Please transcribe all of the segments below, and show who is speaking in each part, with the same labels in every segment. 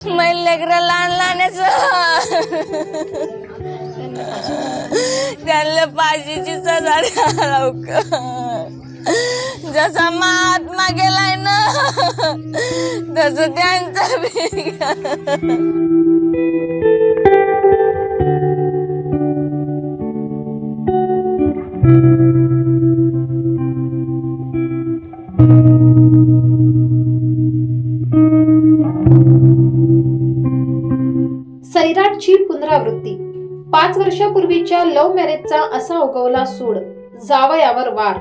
Speaker 1: मैल लेकरं लहान लहानच त्यांना फाशीची सजा लवकर जसा महात्मा गेलाय ना। तस त्यांचा
Speaker 2: सैराटची पुनरावृत्ती. पाच वर्षापूर्वीच्या लव्ह मॅरेजचा असा उगवला सूड. जावयावर वार.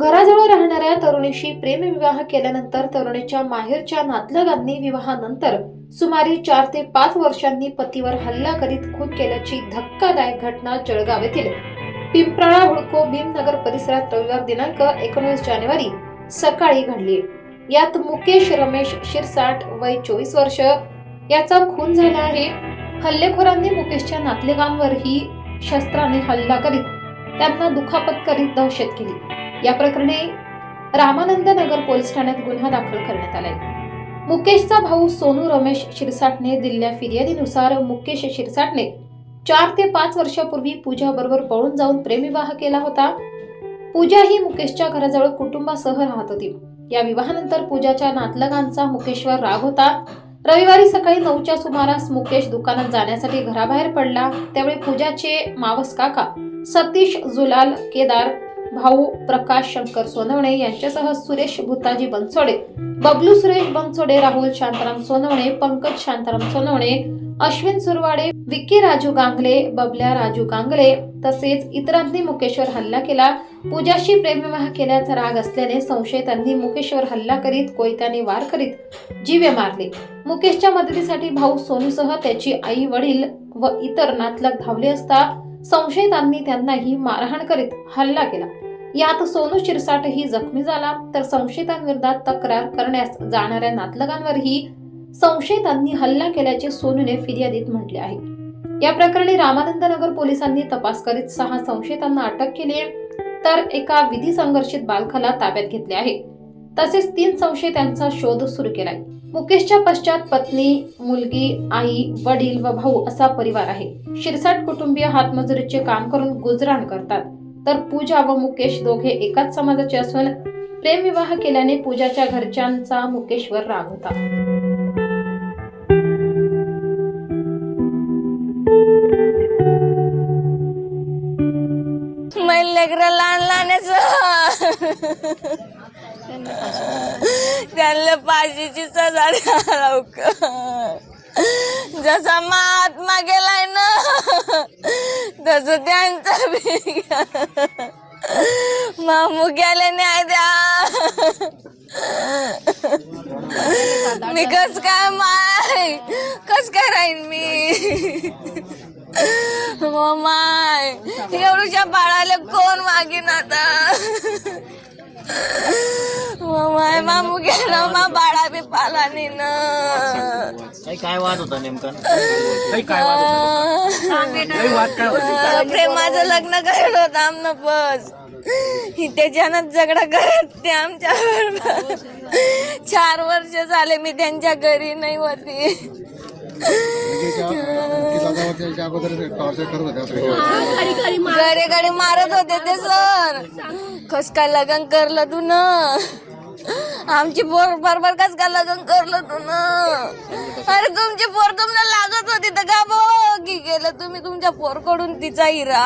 Speaker 2: घराजवळ राहणाऱ्या तरुणीशी प्रेमविवाह केल्यानंतर तरुणीच्या माहेरच्या नातलगांनी विवाहानंतर सुमारे चार ते पाच वर्षांनी पतीवर हल्ला करीत खून केल्याची धक्कादायक घटना जळगाव येथील पिंपराळा हुडको भीमनगर परिसरात रविवार दिनांक एकोणीस जानेवारी सकाळी घडली. यात मुकेश रमेश शिरसाट वय चोवीस वर्ष. याचा खून झाला आहे. हल्लेखोरांनी मुकेशच्या नातलेगांवरही शस्त्राने हल्ला करीत त्यांना दुखापत करीत दहशत केली. या प्रकरणी रामानंद नगर पोलीस ठाण्यात गुन्हा दाखल करण्यात आलाय. मुकेशचा भाऊ सोनू रमेश शिरसाटने दिलेल्या फिर्यादीनुसार मुकेश शिरसाटने चार ते पाच वर्षापूर्वी पूजा बरोबर पळून जाऊन प्रेमविवाह केला होता. पूजा ही मुकेशच्या घराजवळ कुटुंबासह राहत होती. या विवाहानंतर पूजाच्या नातलगांचा मुकेशवर राग होता. रविवारी सकाळी नऊच्या सुमारास मुकेश दुकानात जाण्यासाठी घराबाहेर पडला. त्यावेळी पूजाचे मावस काका सतीश जुलाल केदार भाऊ प्रकाश शंकर सोनवणे यांच्यासह सुरेश भूताजी बनसोडे बबलू सुरेश बनसोडे राहुल शांताराम सोनवणे पंकज शांताराम सोनवणे अश्विन सुरवाडे विक्की राजू गांगले बबल्या राजू गांगले तसेच इतरांनी मुकेशवर हल्ला केला. पूजाशी प्रेमविवाह केल्याचा राग असल्याने संशयितांनी मुकेशवर हल्ला करीत कोयत्याने वार करीत जीवे मारले. मुकेशच्या मदतीसाठी भाऊ सोनूसह त्याची आई वडील व इतर नातलग धावले असता संशयितांनी त्यांनाही मारहाण करीत हल्ला केला. यात सोनू शिरसाटही जखमी झाला तर संशयितांविरोधात तक्रार करण्यास जाणाऱ्या नातलगांवरही संशयितांनी हल्ला केल्याचे सोनूने फिर्यादीत म्हटले आहे. या प्रकरणी रामानंद नगर पोलिसांनी तपास करीत सहा संशयितांना अटक केली आहे तर एका विधी संघर्षित बालकाला ताब्यात घेतले आहे. तसेच तीन संशयितांचा शोध सुरू केलाय. मुकेशच्या पश्चात पत्नी मुलगी आई वडील व भाऊ असा परिवार आहे. शिरसाट कुटुंबीय हातमजुरीचे काम करून गुजराण करतात. तर पूजा व मुकेश दोघे एकाच समाजाचे असून प्रेमविवाह केल्याने पूजाच्या घरच्यांचा मुकेशवर राग होता.
Speaker 1: लेकर लहान लहानच त्यांना फाशीची सजा द्या लवकर. जसा महात्मा गेलाय ना तस त्यांचा बी मामू गेले नाही द्या. मी कस काय माय कस काय राहीन मी? माय एवढ्या बाळाला कोण मागीन आता? माय मामू गेला मा बाळा बी पाला नाही ना
Speaker 3: काही काय वाद होता नेमका? काही काय वाद होता काही वाद काय होता?
Speaker 1: अं, प्रेमाचं लग्न करत होतं आमनं बस ही त्याच्यानं झगडा करत ते आमच्या बरोबर चार वर्ष झाले मी त्यांच्या घरी नाही होती. घरी घरी मारत होते ते सर. कस काय लग्न करलं तू न? आमची पोर बरोबर कस काय लग्न करलं तू न? अरे तुमची पोर तुम्हाला लागत होती तर का बघ? की गेलं तुम्ही तुमच्या पोरकडून तिचा हिरा